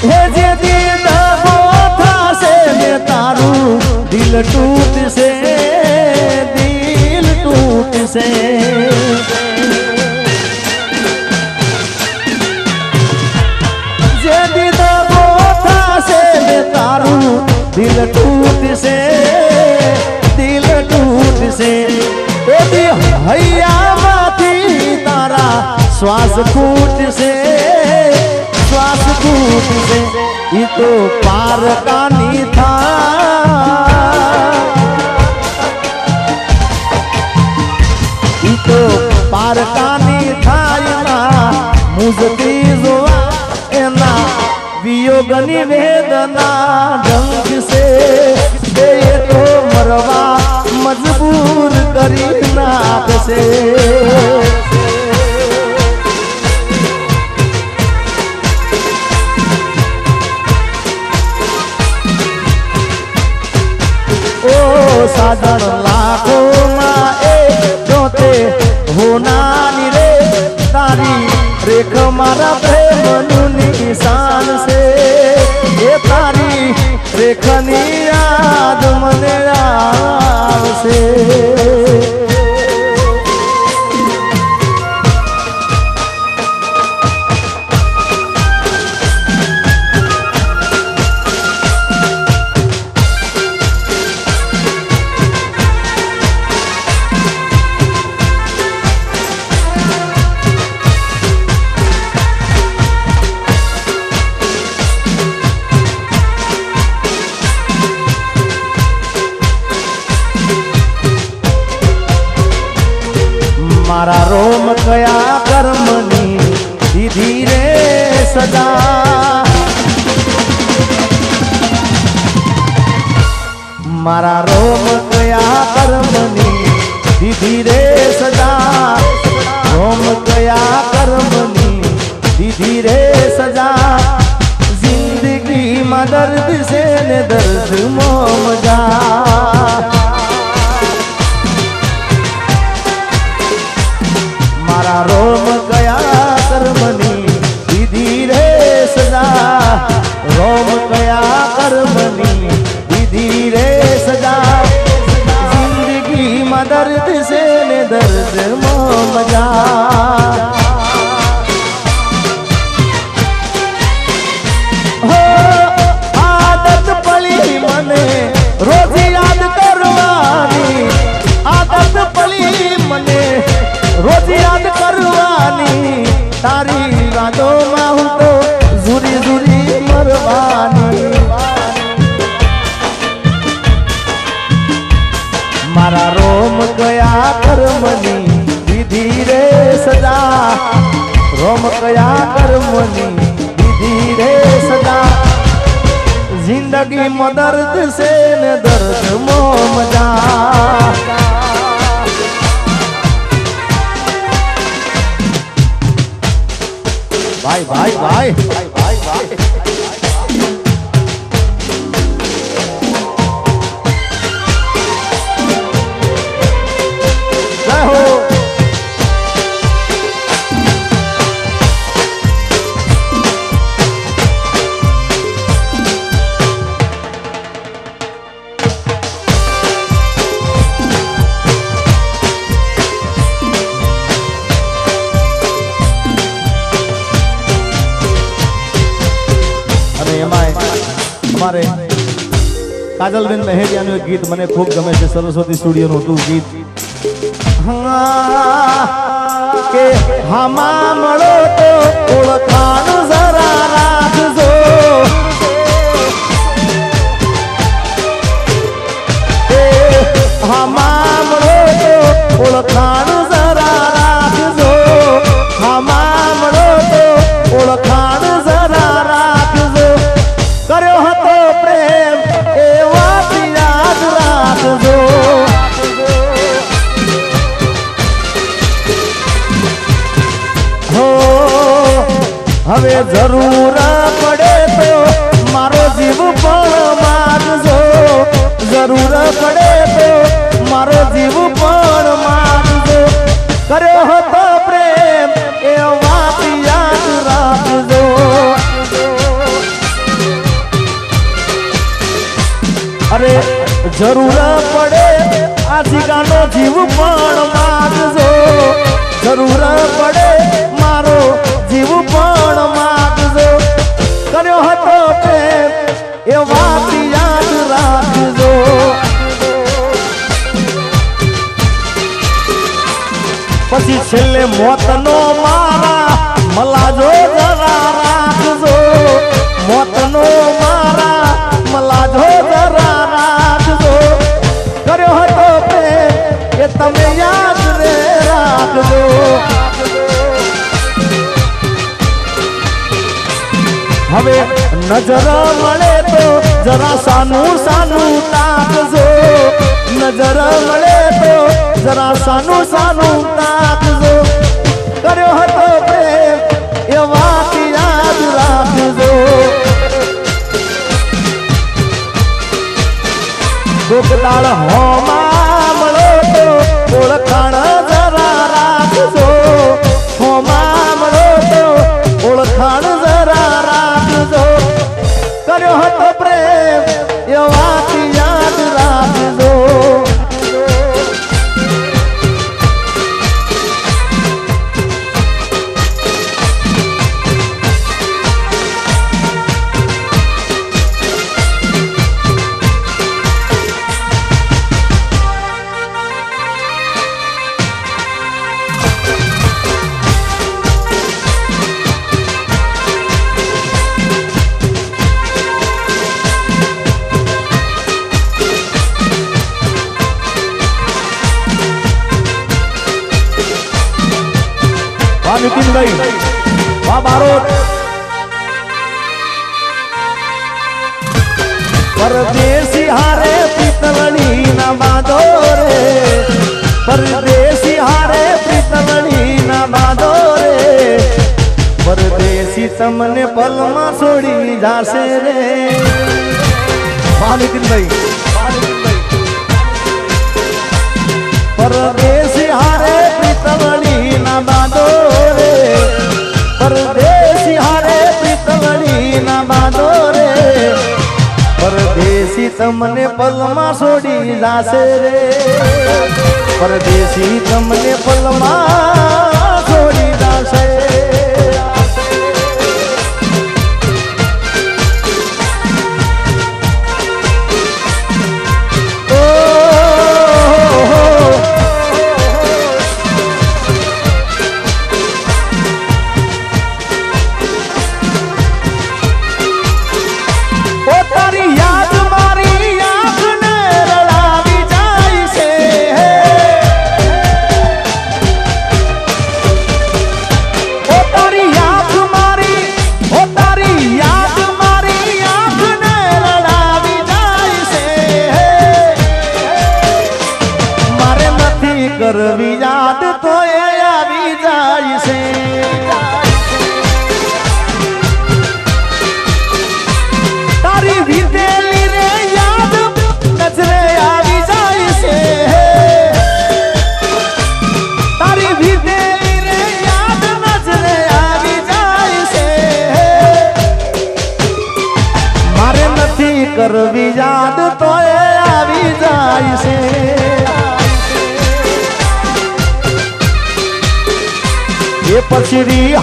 હે જે દિલ દગો થાશે ને તારું દિલ તૂટશે દિલ તૂટશે જે દિલ દગો થાશે ને તારું દિલ તૂટશે દિલ તૂટશે એ દી હૈયામાંથી તારા શ્વાસ ફૂટશે શ્વાસ ફૂટશે ઈ તો પારકાની થા ઈ તો પારકાની થાયના મુજતી જોવા એના વિયોગની વેદના ઢંકશે એ તો મરવા મજબૂર કરી નાખશે સાધન લાખોમાં એ જોતે હોનાની રે તારી રેખ મારા પ્રેમનું નિશાન છે એ તારી રેખની યાદ મને આવશે મારા રોમ કયા કર્મની દીધી રે સદા મારા રોમ કયા કર્મની દીધી રે સદા રોમ કયા કર્મની દીધી રે સજા જિંદગીમાં દર્દ છે ને દર્દ મજા છે ને દર્દમાં મજા રોજ યાદ કરવાની તારી વાદોમાં ભાઈ ભાઈ ભાઈ. ભાઈ ભાઈ ભાઈ કાજલબેન મહેરિયાનું એક ગીત મને ખૂબ ગમે છે સરસ્વતી સ્ટુડિયોનું હતું ગીત. હા, કે હામા મળો તો ઓળખાણ જરા રાખજો. હામા મળો તો ઓળખાણ જરૂર પડે. આ જીગાનો જીવ પણ માગજો. જરૂર પડે. મારો જીવ પણ માગજો. કર્યો હતો પ્રેમ, એ વાત યાદ રાખજો. પછી છેલ્લે મોતનો મારા, મલાજો જરા રાખજો. મોતનો મારા, મલાજો તમે યાદ રે રાખજો. હવે નજર મળે તો જરા સાનું સાનું તાકજો નજર મળે તો જરા સાનું સાનું તાકજો કર્યો હતો પ્રેમ, એ વાત યાદ રાખજો. કોકદાળ હોમાં તમને પલમાં છોડી જાશે રે. ભાઈ વાહ હારે પ્રીતમણી ના બાંધો રે. પરદેશ હારે પ્રીતમણી ના બાંધો રે. પરદેશી તમને પલમાં છોડી જાશે રે. પરદેશી તમને પલમાં છોડી જાશે એ પછી રી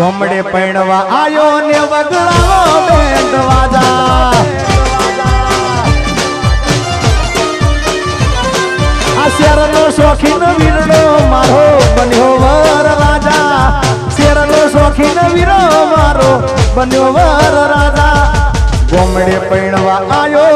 ગોમડે પૈણવા આયો ને વગડાવો બેન્ડ વાજા આ શેરનો શોખીન વીરડો મારો બન્યો વર રાજા. શેરનો શોખીન વીરો મારો બન્યો વર રાજા. ગોમડે પૈણવા આયો